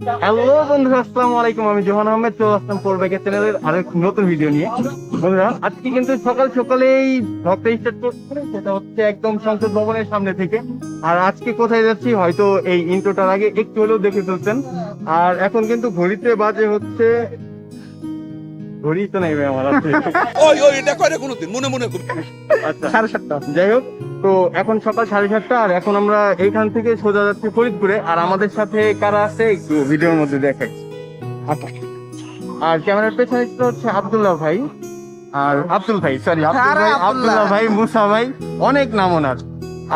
Hello বন্ধুরা আসসালামু আলাইকুম। আমি জোহান আহমেদ চলে আসলাম পড়বেকের চ্যানেলের আরেক নতুন ভিডিও নিয়ে। বন্ধুরা আজকে কিন্তু সকাল সকালেই ভক্ত স্টার্ট করছে সেটা হচ্ছে একদম সংসদ ভবনের সামনে থেকে। আর আজকে কোথায় যাচ্ছি হয়তো এই ইন্ট্রোটার আগে একটু হলেও দেখে ফেলছেন আর এখন কিন্তু ঘড়িতে বাজে হচ্ছে ঘড়ি তো নেই আমার। ওই ওই এটা করে কোনোদিন? মনে মনে আচ্ছা। সাড়ে সাতটা। যাই হোক তো এখন সকাল সাড়ে সাতটা আর এখন আমরা এইখান থেকে সোজা যাচ্ছি ফরিদপুরে। আর আমাদের সাথে কারা আছে একটু ভিডিওর মধ্যে দেখাই। আর ক্যামেরার পেছনে হচ্ছে আব্দুল্লাহ ভাই। আর আব্দুল ভাই সরি আব্দুল ভাই আব্দুল্লাহ। ভাই মুসা ভাই অনেক নাম ওনার।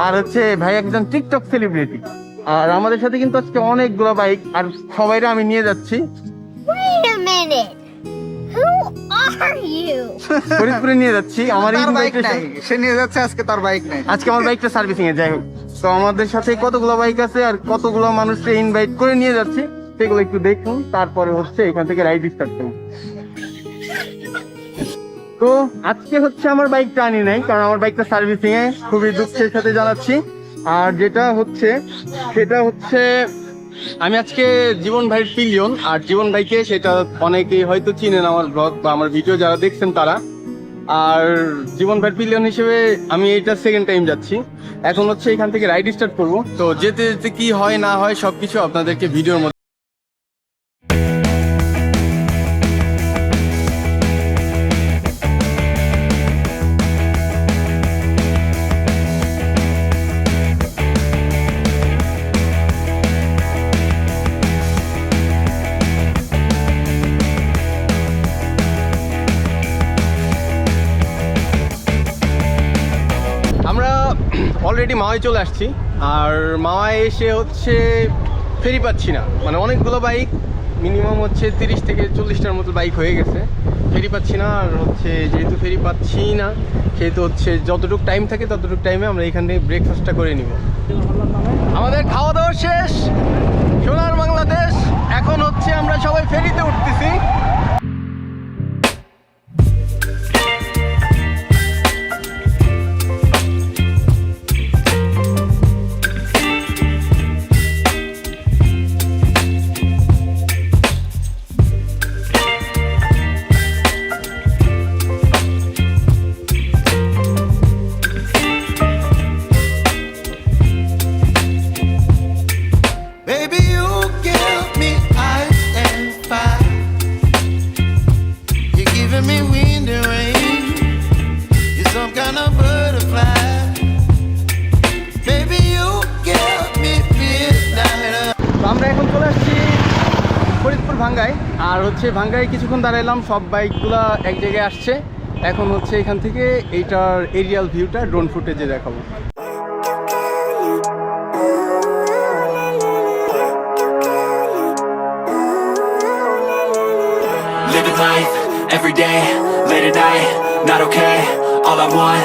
আর হচ্ছে ভাই একজন টিকটক সেলিব্রিটি আর আমাদের সাথে কিন্তু আজকে অনেকগুলো বাইক আর সবাইরে আমি নিয়ে যাচ্ছি। Wait a minute. Are you? ফরিদপুরে নিয়ে যাচ্ছি আমার বাইক নাই। সে নিয়ে যাচ্ছে আজকে তার বাইক নাই। আজকে আমার বাইকটা সার্ভিসিং এ যাই হোক। তো আমাদের সাথে কতগুলো বাইক আছে আর কতগুলো মানুষকে ইনভাইট করে নিয়ে যাচ্ছি সেগুলো একটু দেখুন তারপরে হচ্ছে এখান থেকে রাইড স্টার্ট করুন তো আজকে হচ্ছে আমার বাইকটা আনি নাই কারণ আমার বাইকটা সার্ভিসিং এ খুবই দুঃখের সাথে জানাচ্ছি। আর যেটা হচ্ছে সেটা হচ্ছে আমি আজকে জীবন ভাইয়ের পিলিয়ন, আর জীবন ভাইকে সেটা অনেকেই হয়তো চিনেন আমার ব্লগ বা আমার ভিডিও যারা দেখছেন তারা। আর জীবন ভাইয়ের পিলিয়ন হিসেবে আমি এটা সেকেন্ড টাইম যাচ্ছি। এখন হচ্ছে এখান থেকে রাইড স্টার্ট করব। তো যেতে যেতে কি হয় না হয় সবকিছু আপনাদেরকে ভিডিওর মধ্যে অলরেডি মাওয়ায় চলে আসছি। আর মাওয়ায় এসে হচ্ছে ফেরি পাচ্ছি না। মানে অনেকগুলো বাইক মিনিমাম হচ্ছে তিরিশ থেকে চল্লিশটার মতো বাইক হয়ে গেছে। ফেরি পাচ্ছি না, আর হচ্ছে যেহেতু ফেরি পাচ্ছি না, সেহেতু হচ্ছে যতটুকু টাইম থাকে ততটুকু টাইমে আমরা এখান থেকে ব্রেকফাস্টটা করে নিব। আমাদের খাওয়া দাওয়া শেষ, সোনার বাংলাদেশ। এখন হচ্ছে আমরা সবাই ফেরিতে উঠতেছি। ভাঙ্গায়। আর হচ্ছে ভাঙ্গায় কিছুক্ষণ দাঁড়াইলাম সব বাইকগুলা এক জায়গায় আসছে। এখন হচ্ছে এখান থেকে এইটার এরিয়াল ভিউটা ড্রোন ফুটেজে দেখাবো। Every day, late at night, not okay. All I want,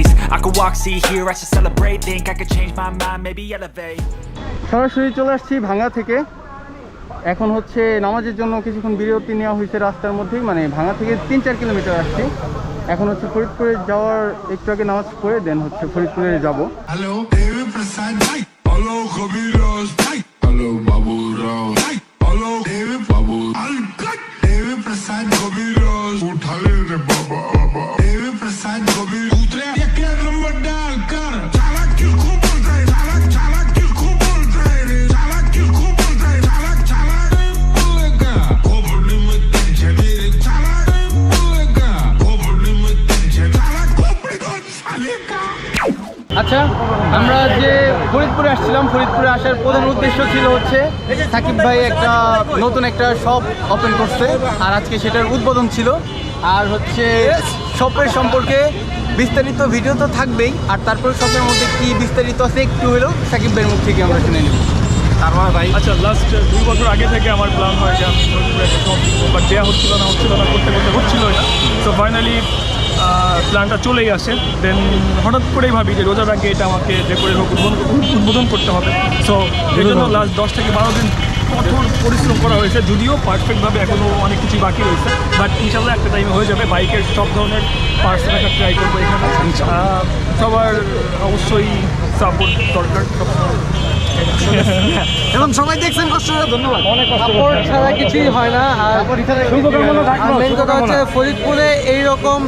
I could walk, see, hear, I should celebrate. Think I could change my mind, maybe elevate. সরাসরি চলে আসছি ভাঙ্গা থেকে এখন হচ্ছে নামাজের জন্য কিছুক্ষণ বিরতি নেওয়া হয়েছে রাস্তার মধ্যেই মানে ভাঙ্গা থেকে তিন চার কিলোমিটার আসছি এখন হচ্ছে ফরিদপুরে যাওয়ার একটু আগে নামাজ পড়ে দেন হচ্ছে ফরিদপুরে যাব হ্যালো Kabiras. Hello, আচ্ছা আমরা যে ফরিদপুরে আসছিলাম ফরিদপুরে আসার প্রধান উদ্দেশ্য ছিল হচ্ছে সাকিব ভাই একটা নতুন একটা শপ ওপেন করছে আর আজকে সেটার উদ্বোধন ছিল। আর হচ্ছে শপের সম্পর্কে বিস্তারিত ভিডিও তো থাকবেই আর তারপরে শপের মধ্যে কি বিস্তারিত আছে একটু হলেও সাকিব ভাইয়ের মুখ থেকে আমরা শুনে নেব। তারপর ভাই আচ্ছা লাস্ট দুই বছর আগে থেকে আমার প্ল্যান হয় যে আমি ফরিদপুরে একটা শপ বাট দেওয়া হচ্ছিল না হচ্ছিল না করতে করতে হচ্ছিলই না। তো ফাইনালি প্ল্যানটা চলেই আসে। দেন হঠাৎ করেই ভাবি যে রোজা আগে এটা আমাকে যে করে হোক উদ্বোধন করতে হবে। সো এই জন্য লাস্ট দশ থেকে বারো দিন কঠোর পরিশ্রম করা হয়েছে। যদিও পারফেক্টভাবে এখনও অনেক কিছু বাকি রয়েছে। বাট ইনশাল্লাহ একটা টাইমে হয়ে যাবে। বাইকের সব ধরনের পার্টস রাখা ট্রাই করব এখানে। সবার অবশ্যই সাপোর্ট দরকার। এবং সবাই দেখছেন কষ্ট ধন্যবাদ। সাপোর্ট ছাড়া কিছুই হয় না। আর মেন কথা হচ্ছে ফরিদপুরে এইরকম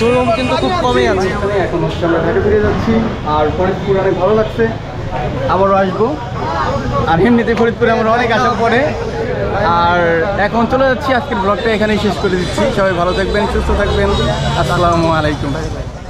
শোরুম কিন্তু খুব কমই আছে। এখন হচ্ছে আমরা ঘাটে ফিরে যাচ্ছি, আর ফরিদপুর অনেক ভালো লাগছে। আবারও আসব। আর এমনিতে ফরিদপুরে আমরা অনেক আশা পরে আর এখন চলে যাচ্ছি, আজকের ব্লগটা এখানেই শেষ করে দিচ্ছি। সবাই ভালো থাকবেন, সুস্থ থাকবেন। আসসালামু আলাইকুম।